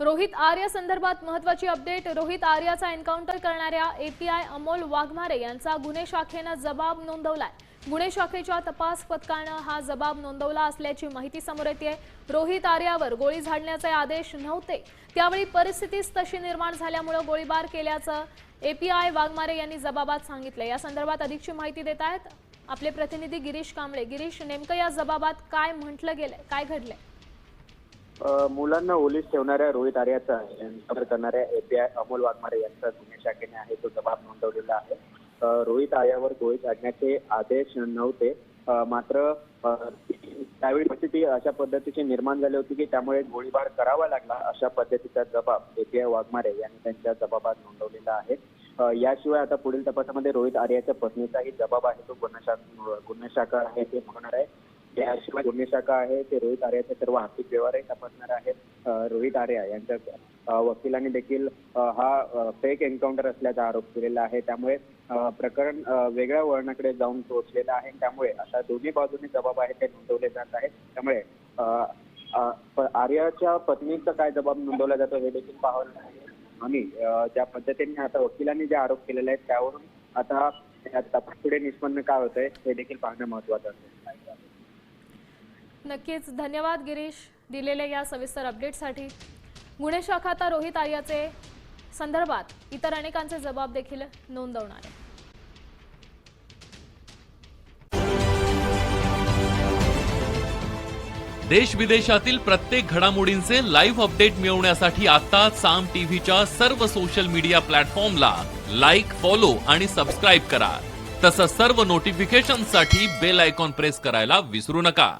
रोहित आर्या संदर्भात महत्वाची अपडेट. रोहित आर्याचा एन्काउंटर करणाऱ्या A P I Amol Waghmare यांचा गुन्हे शाखेनं जबाब नोंदवलाय. गुन्हे शाखेच्या तपास पथकानं हा जबाब नोंदवला असल्याची माहिती समोर येते रोहित आर्यावर गोळी झाडण्याचे आदेश नव्हते. त्यावेळी परिस्थितीच तशी निर्माण झाल्यामुळे गोळीबार केल्याचं एपीआय वाघमारे यांनी जबाबात सांगितलं. या संदर्भात अधिकची माहिती देत आहेत आपले प्रतिनिधी गिरीश कांबळे. गिरीश नेमकं या जबाबात काय म्हटलं गेलंय? काय घडलंय? मुलांना ओलीस ठेवणाऱ्या रोहित आर्याचा एन्काउंटर करणाऱ्या A P I Amol Waghmare यांचा गुन्हे शाखेने आहे तो जबाब नोंदवलेला आहे. रोहित आर्यावर गोळी काढण्याचे आदेश नव्हते. मात्र त्यावेळी परिस्थिती अशा पद्धतीची निर्माण झाली होती की त्यामुळे गोळीबार करावा लागला अशा पद्धतीचा जबाब एपीआय वाघमारे यांनी त्यांच्या जबाबात नोंदवलेला आहे. याशिवाय आता पुढील तपासामध्ये रोहित आर्याच्या पत्नीचाही जबाब आहे. तो गुन्हा शाखा गुन्हे शाखा आहे ते म्हणणार आहे. याशिवाय गुन्हे शाखा आहे ते रोहित आर्याचे सर्व आर्थिक व्यवहारही तपासणार आहेत रोहित आर्या यांच्या वकिलांनी देखील हा फेक एन्काउंटर असल्याचा आरोप केलेला आहे. त्यामुळे प्रकरण वेगळ्या वळणाकडे जाऊन पोहोचलेलं आहे. त्यामुळे आता दोन्ही बाजूने जबाब आहे ते नोंदवले जात आहेत. त्यामुळे आर्याच्या पत्नीचा काय जबाब नोंदवला जातो हे देखील पाहावं लागेल. आणि ज्या पद्धतीने आता वकिलांनी जे आरोप केलेले आहेत त्यावरून आता तपास पुढे निष्पन्न काय होत आहे हे देखील पाहणं महत्वाचं असेल नक्कीच धन्यवाद गिरीश दिलेल्या या सविस्तर अपडेटसाठी गुन्हे शाखा आता रोहित आर्याचे संदर्भात इतर अनेकांचे जबाब देखील नोंदवणार आहे. देश विदेशातील प्रत्येक घडामोडींचे लाईव्ह अपडेट मिळवण्यासाठी आता साम टीव्हीच्या सर्व सोशल मीडिया प्लॅटफॉर्मला लाईक फॉलो आणि सबस्क्राईब करा. तसंच सर्व नोटिफिकेशनसाठी बेल आयकॉन प्रेस करायला विसरू नका.